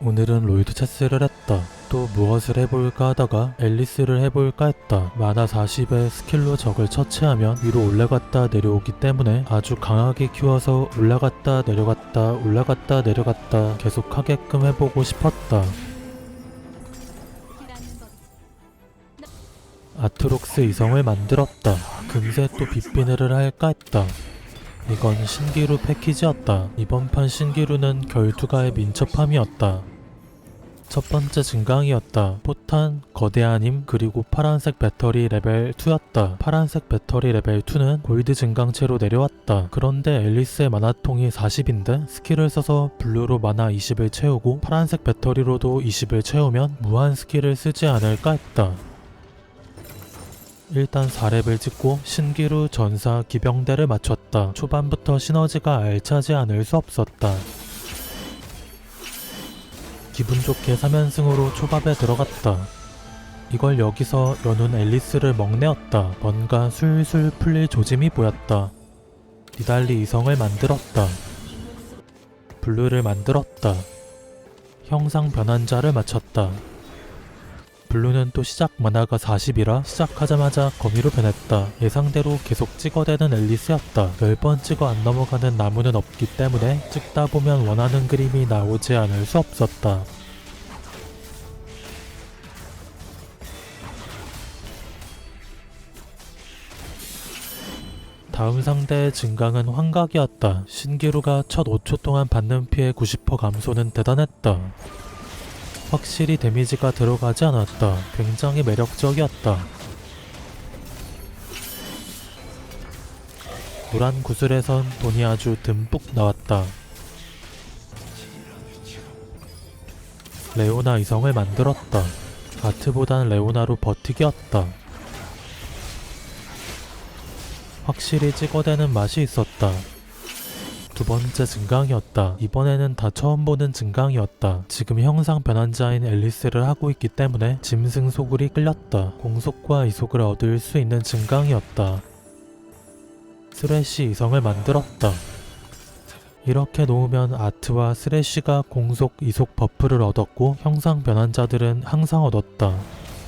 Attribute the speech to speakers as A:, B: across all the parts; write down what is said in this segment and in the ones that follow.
A: 오늘은 롤드 체스를 했다. 또 무엇을 해볼까 하다가 앨리스를 해볼까 했다. 마나 40에 스킬로 적을 처치하면 위로 올라갔다 내려오기 때문에 아주 강하게 키워서 올라갔다 내려갔다 올라갔다 내려갔다 계속 하게끔 해보고 싶었다. 아트록스 이성을 만들었다. 금세 또 빗비늘을 할까 했다. 이건 신기루 패키지였다. 이번 판 신기루는 결투가의 민첩함이었다. 첫 번째 증강이었다. 포탄, 거대한 힘, 그리고 파란색 배터리 레벨 2였다. 파란색 배터리 레벨 2는 골드 증강체로 내려왔다. 그런데 앨리스의 만화통이 40인데 스킬을 써서 블루로 만화 20을 채우고 파란색 배터리로도 20을 채우면 무한 스킬을 쓰지 않을까 했다. 일단 4렙을 찍고 신기루 전사 기병대를 맞췄다. 초반부터 시너지가 알차지 않을 수 없었다. 기분 좋게 3연승으로 초밥에 들어갔다. 이걸 여기서 연운 앨리스를 먹내었다. 뭔가 술술 풀릴 조짐이 보였다. 니달리 이성을 만들었다. 블루를 만들었다. 형상 변환자를 맞췄다. 블루는 또 시작 만화가 40이라 시작하자마자 거미로 변했다. 예상대로 계속 찍어대는 앨리스였다. 10번 찍어 안 넘어가는 나무는 없기 때문에 찍다 보면 원하는 그림이 나오지 않을 수 없었다. 다음 상대의 증강은 환각이었다. 신기루가 첫 5초 동안 받는 피해 90% 감소는 대단했다. 확실히 데미지가 들어가지 않았다. 굉장히 매력적이었다. 노란 구슬에선 돈이 아주 듬뿍 나왔다. 레오나 이성을 만들었다. 아트보단 레오나로 버티기였다. 확실히 찍어대는 맛이 있었다. 두 번째 증강이었다. 이번에는 다 처음 보는 증강이었다. 지금 형상 변환자인 앨리스를 하고 있기 때문에 짐승 소굴이 끌렸다. 공속과 이속을 얻을 수 있는 증강이었다. 스레시 이성을 만들었다. 이렇게 놓으면 아트와 스레시가 공속, 이속 버프를 얻었고 형상 변환자들은 항상 얻었다.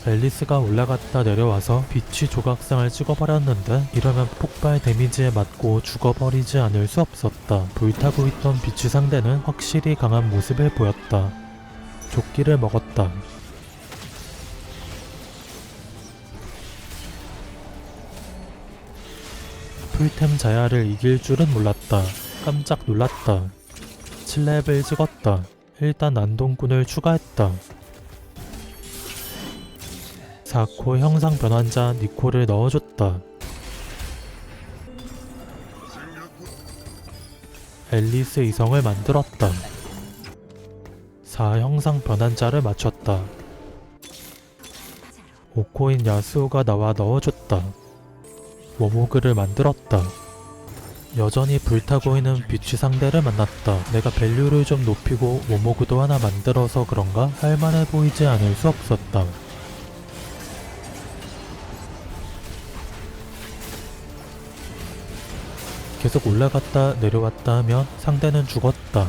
A: 앨리스가 올라갔다 내려와서 빛이 조각상을 찍어버렸는데 이러면 폭발 데미지에 맞고 죽어버리지 않을 수 없었다. 불타고 있던 빛의 상대는 확실히 강한 모습을 보였다. 조끼를 먹었다. 풀템 자야를 이길 줄은 몰랐다. 깜짝 놀랐다. 7렙을 찍었다. 일단 난동꾼을 추가했다. 4코 형상 변환자 니코를 넣어줬다. 앨리스 이성을 만들었다. 4 형상 변환자를 맞췄다. 5코인 야스오가 나와 넣어줬다. 워모그를 만들었다. 여전히 불타고 있는 비취 상대를 만났다. 내가 밸류를 좀 높이고 워모그도 하나 만들어서 그런가 할만해 보이지 않을 수 없었다. 계속 올라갔다 내려왔다 하면 상대는 죽었다.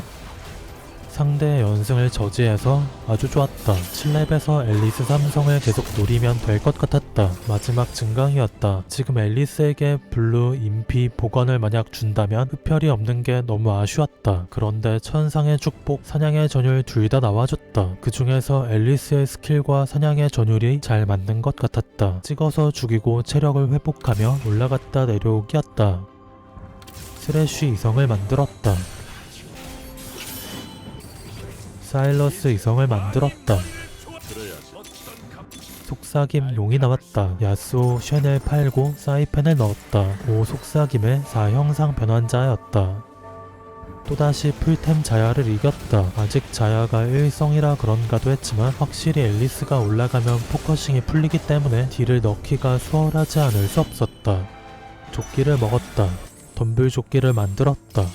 A: 상대의 연승을 저지해서 아주 좋았다. 7렙에서 앨리스 삼성을 계속 노리면 될 것 같았다. 마지막 증강이었다. 지금 앨리스에게 블루, 인피, 복원을 만약 준다면 흡혈이 없는 게 너무 아쉬웠다. 그런데 천상의 축복, 사냥의 전율 둘 다 나와줬다. 그 중에서 앨리스의 스킬과 사냥의 전율이 잘 맞는 것 같았다. 찍어서 죽이고 체력을 회복하며 올라갔다 내려오기였다. 스래쉬 이성을 만들었다. 사일러스 이성을 만들었다. 속삭임 용이 나왔다. 야스오 쉐넬 팔고 사이펜을 넣었다. 오 속삭임의 4형상 변환자였다. 또다시 풀템 자야를 이겼다. 아직 자야가 1성이라 그런가도 했지만 확실히 앨리스가 올라가면 포커싱이 풀리기 때문에 딜을 넣기가 수월하지 않을 수 없었다. 조끼를 먹었다. 덤불조끼를 만들었다.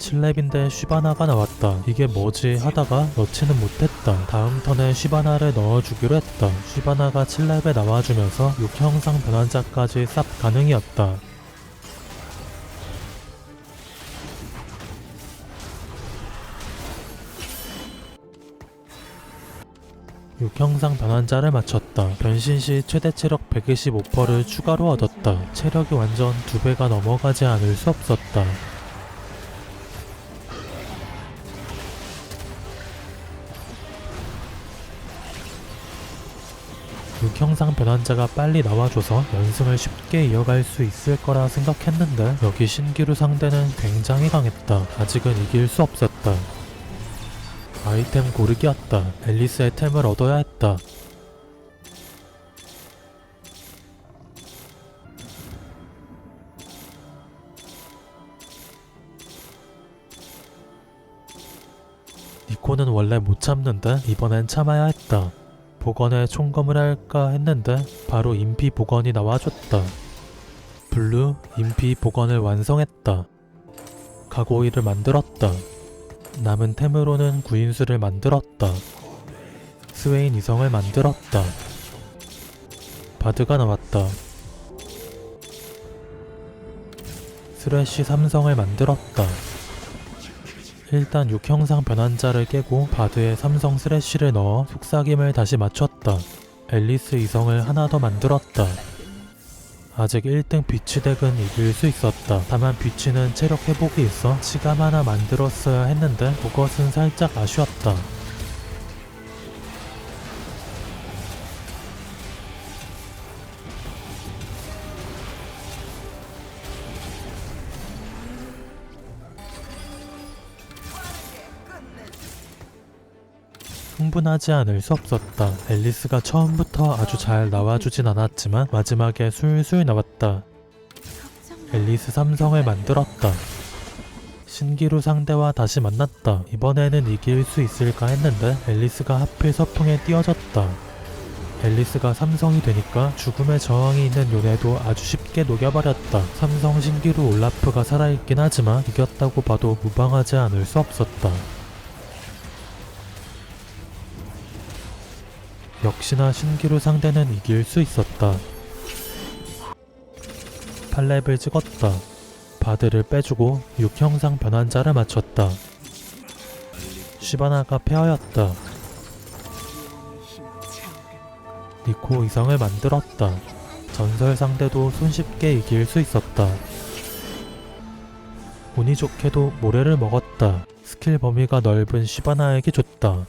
A: 7렙인데 쉬바나가 나왔다. 이게 뭐지 하다가 넣지는 못했다. 다음 턴에 쉬바나를 넣어주기로 했다. 쉬바나가 7렙에 나와주면서 6형상 변환자까지 쌉 가능이었다. 육형상 변환자를 맞췄다. 변신 시 최대 체력 125%를 추가로 얻었다. 체력이 완전 두 배가 넘어가지 않을 수 없었다. 육형상 변환자가 빨리 나와줘서 연승을 쉽게 이어갈 수 있을 거라 생각했는데 여기 신기루 상대는 굉장히 강했다. 아직은 이길 수 없었다. 아이템 고르기였다. 앨리스의 템을 얻어야 했다. 니코는 원래 못 참는데 이번엔 참아야 했다. 복원에 총검을 할까 했는데 바로 인피 복원이 나와줬다. 블루 인피 복원을 완성했다. 가고이를 만들었다. 남은 템으로는 구인수를 만들었다. 스웨인 이성을 만들었다. 바드가 나왔다. 스레쉬 삼성을 만들었다. 일단 육형상 변환자를 깨고 바드에 삼성 스레쉬를 넣어 속삭임을 다시 맞췄다. 앨리스 이성을 하나 더 만들었다. 아직 1등 비치 덱은 이길 수 있었다. 다만 비치는 체력 회복이 있어 치감 하나 만들었어야 했는데 그것은 살짝 아쉬웠다. 흥분하지 않을 수 없었다. 앨리스가 처음부터 아주 잘 나와주진 않았지만 마지막에 술술 나왔다. 앨리스 삼성을 만들었다. 신기루 상대와 다시 만났다. 이번에는 이길 수 있을까 했는데 앨리스가 하필 서풍에 띄어졌다. 앨리스가 삼성이 되니까 죽음의 저항이 있는 요네도 아주 쉽게 녹여버렸다. 삼성 신기루 올라프가 살아있긴 하지만 이겼다고 봐도 무방하지 않을 수 없었다. 역시나 신기루 상대는 이길 수 있었다. 8렙을 찍었다. 바드를 빼주고 6형상 변환자를 맞췄다. 시바나가 페어였다. 니코 이성을 만들었다. 전설 상대도 손쉽게 이길 수 있었다. 운이 좋게도 모래를 먹었다. 스킬 범위가 넓은 시바나에게 줬다.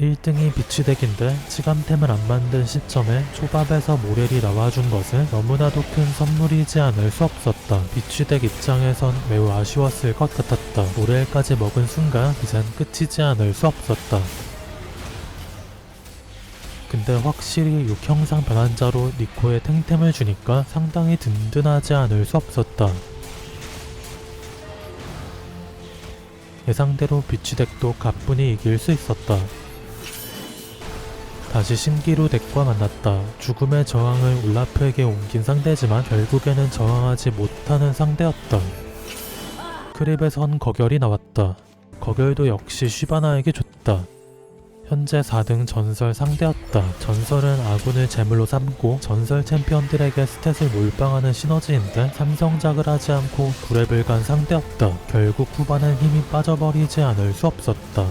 A: 1등이 비치덱인데 치감템을 안 만든 시점에 초밥에서 모렐이 나와준 것은 너무나도 큰 선물이지 않을 수 없었다. 비치덱 입장에선 매우 아쉬웠을 것 같았다. 모렐까지 먹은 순간 이젠 끝이지 않을 수 없었다. 근데 확실히 육형상 변환자로 니코에 탱템을 주니까 상당히 든든하지 않을 수 없었다. 예상대로 비치덱도 가뿐히 이길 수 있었다. 다시 신기루 덱과 만났다. 죽음의 저항을 울라프에게 옮긴 상대지만 결국에는 저항하지 못하는 상대였다. 크립에선 거결이 나왔다. 거결도 역시 쉬바나에게 줬다. 현재 4등 전설 상대였다. 전설은 아군을 제물로 삼고 전설 챔피언들에게 스탯을 몰빵하는 시너지인데 삼성작을 하지 않고 9렙을 간 상대였다. 결국 후반엔 힘이 빠져버리지 않을 수 없었다.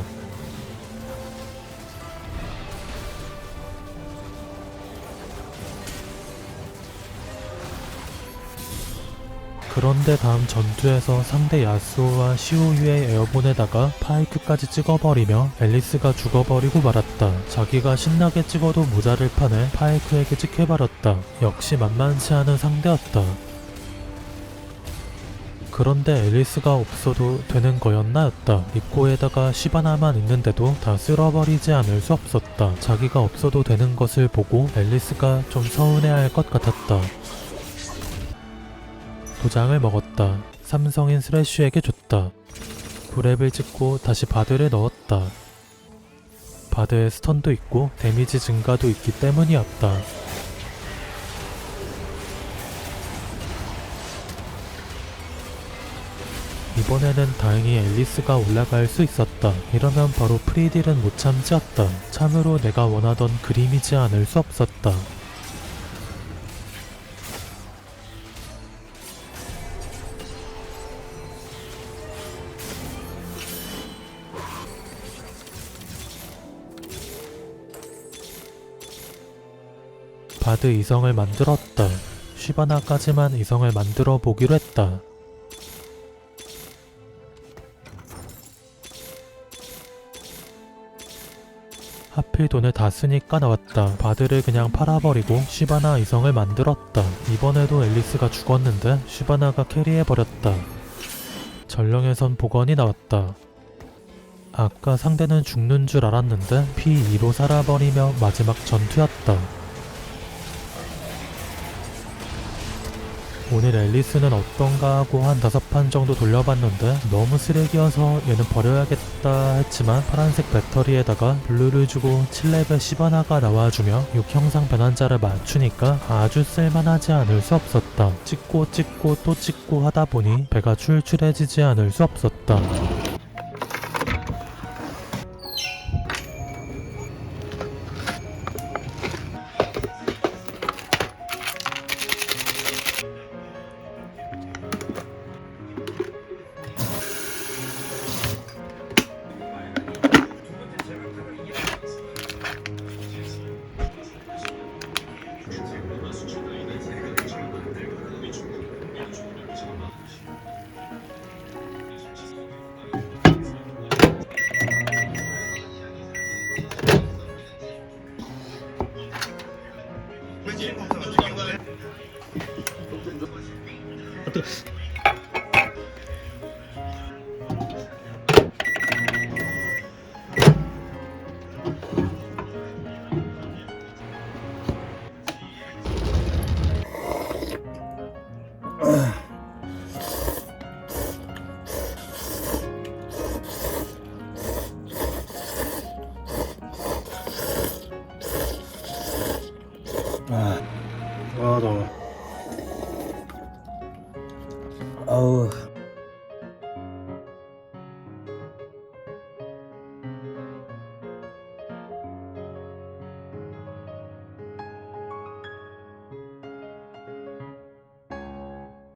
A: 그런데 다음 전투에서 상대 야스오와 시오유의 에어본에다가 파이크까지 찍어버리며 앨리스가 죽어버리고 말았다. 자기가 신나게 찍어도 모자를 파내 파이크에게 찍혀버렸다. 역시 만만치 않은 상대였다. 그런데 앨리스가 없어도 되는 거였나였다. 니코에다가 시바나만 있는데도 다 쓸어버리지 않을 수 없었다. 자기가 없어도 되는 것을 보고 앨리스가 좀 서운해할 것 같았다. 도장을 먹었다. 삼성인 스래쉬에게 줬다. 브랩을 찍고 다시 바드를 넣었다. 바드에 스턴도 있고 데미지 증가도 있기 때문이었다. 이번에는 다행히 앨리스가 올라갈 수 있었다. 이러면 바로 프리딜은 못 참지었다. 참으로 내가 원하던 그림이지 않을 수 없었다. 바드 이성을 만들었다. 쉬바나까지만 이성을 만들어 보기로 했다. 하필 돈을 다 쓰니까 나왔다. 바드를 그냥 팔아버리고 쉬바나 이성을 만들었다. 이번에도 앨리스가 죽었는데 쉬바나가 캐리해버렸다. 전령에선 복원이 나왔다. 아까 상대는 죽는 줄 알았는데 P2로 살아버리며 마지막 전투였다. 오늘 앨리스는 어떤가 하고 한 다섯 판 정도 돌려봤는데 너무 쓰레기여서 얘는 버려야겠다 했지만 파란색 배터리에다가 블루를 주고 7레벨 시바나가 나와주며 6형상 변환자를 맞추니까 아주 쓸만하지 않을 수 없었다. 찍고 찍고 또 찍고 하다 보니 배가 출출해지지 않을 수 없었다.
B: Okay.